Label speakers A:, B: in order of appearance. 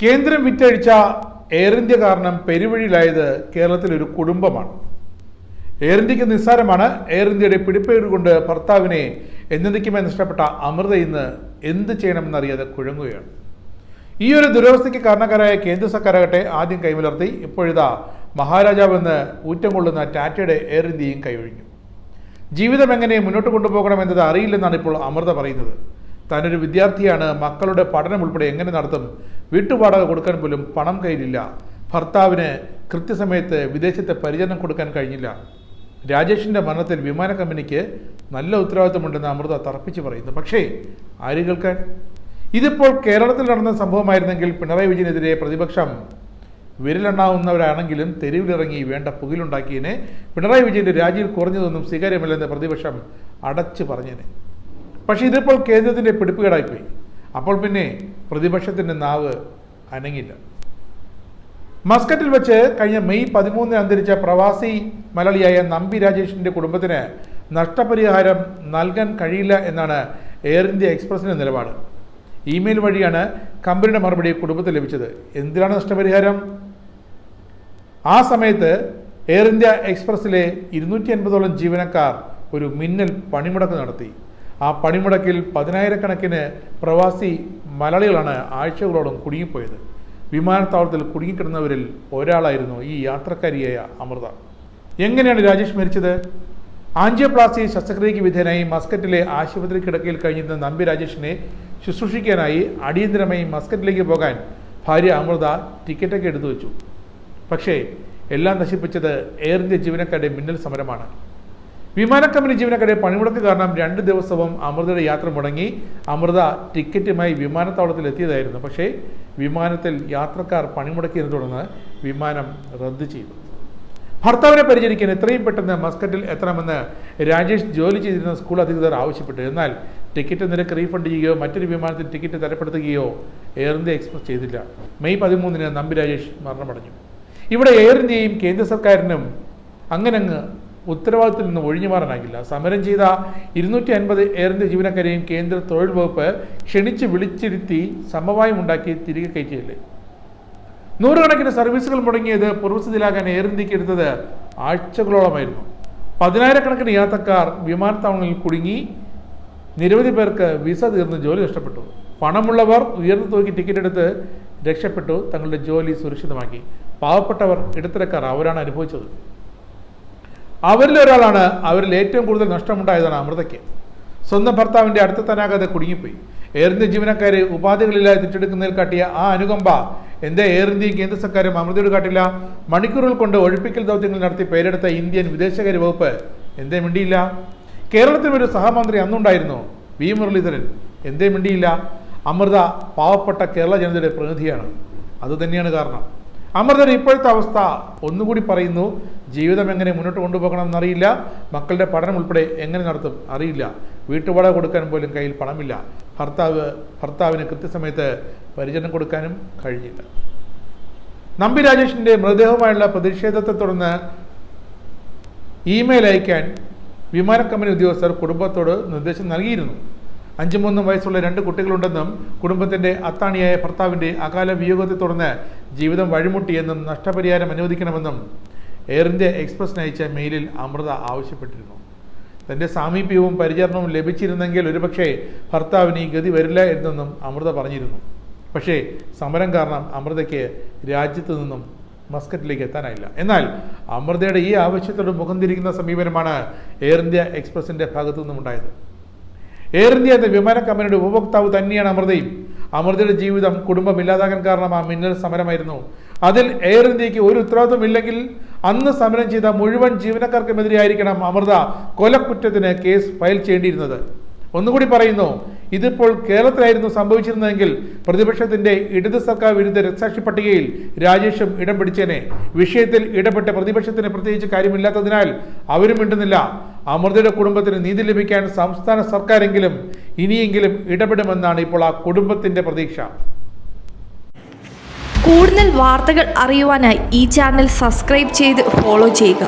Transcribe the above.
A: കേന്ദ്രം വിറ്റഴിച്ച air India കാരണം പെരുവഴിയിലായത് കേരളത്തിലെ ഒരു കുടുംബമാണ്. എയർ ഇന്ത്യയ്ക്ക് നിസ്സാരമാണ്. എയർ ഇന്ത്യയുടെ പിടിപ്പേര് കൊണ്ട് ഭർത്താവിനെ എന്നേക്കുമായി നഷ്ടപ്പെട്ട അമൃത ഇന്ന് എന്ത് ചെയ്യണമെന്നറിയാതെ കുഴങ്ങുകയാണ്. ഈ ഒരു ദുരവസ്ഥയ്ക്ക് കാരണക്കാരായ കേന്ദ്ര സർക്കാരാകട്ടെ ആദ്യം കൈമലർത്തി ഇപ്പോഴിതാ മഹാരാജാവെന്ന് ഊറ്റം കൊള്ളുന്ന ടാറ്റയുടെ എയർ ഇന്ത്യയും കൈയൊഴിഞ്ഞു. ജീവിതം എങ്ങനെ മുന്നോട്ട് കൊണ്ടുപോകണം കൊണ്ടുപോകണമെന്നത് അറിയില്ലെന്നാണ് ഇപ്പോൾ അമൃത പറയുന്നത്. താനൊരു വിദ്യാർത്ഥിയാണ് മക്കളുടെ പഠനം ഉൾപ്പെടെ എങ്ങനെ നടത്തും? വീട്ടുപാടക കൊടുക്കാൻ പോലും പണം കയ്യിലില്ല. ഭർത്താവിന് കൃത്യസമയത്ത് വിദേശത്തെ പരിചരണം കൊടുക്കാൻ കഴിഞ്ഞില്ല. രാജേഷിന്റെ മരണത്തിൽ വിമാന കമ്പനിക്ക് നല്ല ഉത്തരവാദിത്തമുണ്ടെന്ന് അമൃത തർപ്പിച്ച് പറയുന്നു. പക്ഷേ ആര് കേൾക്കാൻ? ഇതിപ്പോൾ കേരളത്തിൽ നടന്ന സംഭവമായിരുന്നെങ്കിൽ പിണറായി വിജയനെതിരെ പ്രതിപക്ഷം വിരലെണ്ണാവുന്നവരാണെങ്കിലും തെരുവിലിറങ്ങി വേണ്ട പുകിലുണ്ടാക്കിയതിനെ പിണറായി വിജയന്റെ രാജിയിൽ കുറഞ്ഞതൊന്നും സ്വീകാര്യമല്ലെന്ന് പ്രതിപക്ഷം അടച്ചു പറഞ്ഞേനെ. പക്ഷേ ഇതിപ്പോൾ കേന്ദ്രത്തിന്റെ പിടിപ്പുകേടായിപ്പോയി. അപ്പോൾ പിന്നെ പ്രതിപക്ഷത്തിന്റെ നാവ് അനങ്ങില്ല. മസ്കറ്റിൽ വെച്ച് കഴിഞ്ഞ മെയ് പതിമൂന്നിന് അന്തരിച്ച പ്രവാസി മലയാളിയായ നമ്പി രാജേഷിന്റെ കുടുംബത്തിന് നഷ്ടപരിഹാരം നൽകാൻ കഴിയില്ല എന്നാണ് എയർ ഇന്ത്യ എക്സ്പ്രസിന്റെ നിലപാട്. ഇമെയിൽ വഴിയാണ് കമ്പനിയുടെ മറുപടി കുടുംബത്തിന് ലഭിച്ചത്. എന്തിനാണ് നഷ്ടപരിഹാരം? ആ സമയത്ത് എയർ ഇന്ത്യ എക്സ്പ്രസ്സിലെ ഇരുന്നൂറ്റി അൻപതോളം ജീവനക്കാർ ഒരു മിന്നൽ പണിമുടക്ക് നടത്തി. ആ പണിമുടക്കിൽ പതിനായിരക്കണക്കിന് പ്രവാസി മലയാളികളാണ് ആഴ്ചകളോളം കുടുങ്ങിപ്പോയത്. വിമാനത്താവളത്തിൽ കുടുങ്ങിക്കിടന്നവരിൽ ഒരാളായിരുന്നു ഈ യാത്രക്കാരിയായ അമൃത. എങ്ങനെയാണ് രാജേഷ് മരിച്ചത്? ആഞ്ചിയോപ്ലാസ്റ്റി ശസ്ത്രക്രിയയ്ക്ക് വിധേയനായി മസ്കറ്റിലെ ആശുപത്രി കിടക്കയിൽ കഴിഞ്ഞിരുന്ന നമ്പി രാജേഷിനെ ശുശ്രൂഷിക്കാനായി അടിയന്തരമായി മസ്കറ്റിലേക്ക് പോകാൻ ഭാര്യ അമൃത ടിക്കറ്റൊക്കെ എടുത്തു വെച്ചു പക്ഷേ എല്ലാം നശിപ്പിച്ചത് എയർ ഇന്ത്യ ജീവനക്കാരുടെ മിന്നൽ സമരമാണ്. വിമാന കമ്പനി ജീവനക്കാരെ പണിമുടക്ക് കാരണം രണ്ട് ദിവസവും അമൃതയുടെ യാത്ര മുടങ്ങി അമൃത ടിക്കറ്റുമായി വിമാനത്താവളത്തിൽ എത്തിയതായിരുന്നു. പക്ഷേ വിമാനത്തിൽ യാത്രക്കാർ പണിമുടക്കിയതിനെ തുടർന്ന് വിമാനം റദ്ദു ചെയ്തു. ഭർത്താവിനെ പരിചരിക്കാൻ എത്രയും പെട്ടെന്ന് മസ്കറ്റിൽ എത്തണമെന്ന് രാജേഷ് ജോലി ചെയ്തിരുന്ന സ്കൂൾ അധികൃതർ ആവശ്യപ്പെട്ടു. എന്നാൽ ടിക്കറ്റ് നിരക്ക് റീഫണ്ട് ചെയ്യുകയോ മറ്റൊരു വിമാനത്തിൽ ടിക്കറ്റ് തരപ്പെടുത്തുകയോ എയർ ഇന്ത്യ എക്സ്പ്രസ് ചെയ്തില്ല. മെയ് പതിമൂന്നിന് നമ്പി രാജേഷ് മരണമടഞ്ഞു. ഇവിടെ എയർ ഇന്ത്യയും കേന്ദ്ര സർക്കാരിനും അങ്ങനങ്ങ് ഉത്തരവാദിത്തത്തിൽ നിന്ന് ഒഴിഞ്ഞു മാറാനാകില്ല സമരം ചെയ്ത ഇരുന്നൂറ്റി അൻപത് ഇന്ത്യ ജീവനക്കാരെയും കേന്ദ്ര തൊഴിൽ വകുപ്പ് ക്ഷണിച്ച് വിളിച്ചിരുത്തി സമവായം ഉണ്ടാക്കി തിരികെ കയറ്റിയല്ലേ? നൂറുകണക്കിന് സർവീസുകൾ മുടങ്ങിയത് പൂർവസ്ഥിതിയിലാകാൻ എയർ ഇന്ത്യയ്ക്ക് എടുത്തത് ആഴ്ചകളോളമായിരുന്നു. പതിനായിരക്കണക്കിന് യാത്രക്കാർ വിമാനത്താവളങ്ങളിൽ കുടുങ്ങി നിരവധി പേർക്ക് വിസ തീർന്ന് ജോലി നഷ്ടപ്പെട്ടു. പണമുള്ളവർ ഉയർന്ന തുകയ്ക്ക് ടിക്കറ്റ് എടുത്ത് രക്ഷപ്പെട്ടു. തങ്ങളുടെ ജോലി സുരക്ഷിതമാക്കി. പാവപ്പെട്ടവർ ഇടത്തരക്കാർ അവരാണ് അനുഭവിച്ചത്. അവരിൽ ഒരാളാണ് അവരിൽ ഏറ്റവും കൂടുതൽ നഷ്ടമുണ്ടായതാണ് അമൃതയ്ക്ക്. സ്വന്തം ഭർത്താവിന്റെ അടുത്ത തനാകാതെ കുടുങ്ങിപ്പോയി. എയർ ഇന്ത്യ ജീവനക്കാരെ ഉപാധികളില്ലാതെ തിരിച്ചെടുക്കുന്നതിൽ കാട്ടിയ ആ അനുകമ്പ എന്തേ എയർ ഇന്ത്യയും കേന്ദ്ര സർക്കാരും അമൃതയോട് കാട്ടില്ല? മണിക്കൂറുകൾ കൊണ്ട് ഒഴിപ്പിക്കൽ ദൗത്യങ്ങൾ നടത്തി പേരെടുത്ത ഇന്ത്യൻ വിദേശകാര്യ വകുപ്പ് എന്തേ മിണ്ടിയില്ല? കേരളത്തിൽ ഒരു സഹമന്ത്രി അന്നുണ്ടായിരുന്നു വി മുരളീധരൻ. എന്തേ മിണ്ടിയില്ല? അമൃത പാവപ്പെട്ട കേരള ജനതയുടെ പ്രതിനിധിയാണ്. അതുതന്നെയാണ് കാരണം. അമൃതയുടെ ഇപ്പോഴത്തെ അവസ്ഥ ഒന്നുകൂടി പറയുന്നു. ജീവിതം എങ്ങനെ മുന്നോട്ട് കൊണ്ടുപോകണം എന്നറിയില്ല. മക്കളുടെ പഠനം ഉൾപ്പെടെ എങ്ങനെ നടത്തും അറിയില്ല. വീട്ടുപാട കൊടുക്കാൻ പോലും കയ്യിൽ പണമില്ല. ഭർത്താവ് ഭർത്താവിന് കൃത്യസമയത്ത് പരിചരണം കൊടുക്കാനും കഴിഞ്ഞില്ല. നമ്പി രാജേഷിന്റെ മൃതദേഹവുമായുള്ള പ്രതിഷേധത്തെ തുടർന്ന് ഇമെയിൽ അയക്കാൻ വിമാന കമ്പനി ഉദ്യോഗസ്ഥർ കുടുംബത്തോട് നിർദ്ദേശം നൽകിയിരുന്നു. അഞ്ചും മൂന്നും വയസ്സുള്ള രണ്ട് കുട്ടികളുണ്ടെന്നും കുടുംബത്തിന്റെ അത്താണിയായ ഭർത്താവിന്റെ അകാല വിയോഗത്തെ തുടർന്ന് ജീവിതം വഴിമുട്ടിയെന്നും നഷ്ടപരിഹാരം അനുവദിക്കണമെന്നും എയർ ഇന്ത്യ എക്സ്പ്രസ് അയച്ച മെയിലിൽ അമൃത ആവശ്യപ്പെട്ടിരുന്നു. തന്റെ സാമീപ്യവും പരിചരണവും ലഭിച്ചിരുന്നെങ്കിൽ ഒരുപക്ഷെ ഭർത്താവിന് ഈ ഗതി വരില്ല എന്നെന്നും അമൃത പറഞ്ഞിരുന്നു. പക്ഷേ സമരം കാരണം അമൃതയ്ക്ക് രാജ്യത്തു നിന്നും മസ്കറ്റിലേക്ക് എത്താനായില്ല. എന്നാൽ അമൃതയുടെ ഈ ആവശ്യത്തോട് മുഖം തിരിക്കുന്ന സമീപനമാണ് എയർ ഇന്ത്യ എക്സ്പ്രസിന്റെ ഭാഗത്തു നിന്നും നിന്നുമുണ്ടായത് എയർ ഇന്ത്യ എന്ന വിമാന കമ്പനിയുടെ ഉപഭോക്താവ് തന്നെയാണ് അമൃതയും. അമൃതയുടെ ജീവിതം കുടുംബം ഇല്ലാതാകാൻ കാരണം ആ മിന്നൽ സമരമായിരുന്നു. അതിൽ എയർ ഇന്ത്യയ്ക്ക് ഒരു ഉത്തരവാദിത്വം ഇല്ലെങ്കിൽ അന്ന് സമരം ചെയ്ത മുഴുവൻ ജീവനക്കാർക്കുമെതിരെയായിരിക്കണം അമൃത കൊലക്കുറ്റത്തിന് കേസ് ഫയൽ ചെയ്യേണ്ടിയിരുന്നത്. ഒന്നുകൂടി പറയുന്നു ഇതിപ്പോൾ കേരളത്തിലായിരുന്നു സംഭവിച്ചിരുന്നതെങ്കിൽ പ്രതിപക്ഷത്തിന്റെ ഇടത് സർക്കാർ വിരുദ്ധ രക്തസാക്ഷി പട്ടികയിൽ രാജേഷും ഇടം പിടിച്ചേനെ. വിഷയത്തിൽ ഇടപെട്ട പ്രതിപക്ഷത്തിന് പ്രത്യേകിച്ച് കാര്യമില്ലാത്തതിനാൽ അവരും മിണ്ടുന്നില്ല. അമൃതയുടെ കുടുംബത്തിന് നീതി ലഭിക്കാൻ സംസ്ഥാന സർക്കാരെങ്കിലും ഇനിയെങ്കിലും ഇടപെടുമെന്നാണ് ഇപ്പോൾ ആ കുടുംബത്തിന്റെ പ്രതീക്ഷ.
B: കൂടുതൽ വാർത്തകൾ അറിയുവാനായി ഈ ചാനൽ സബ്സ്ക്രൈബ് ചെയ്ത് ഫോളോ ചെയ്യുക.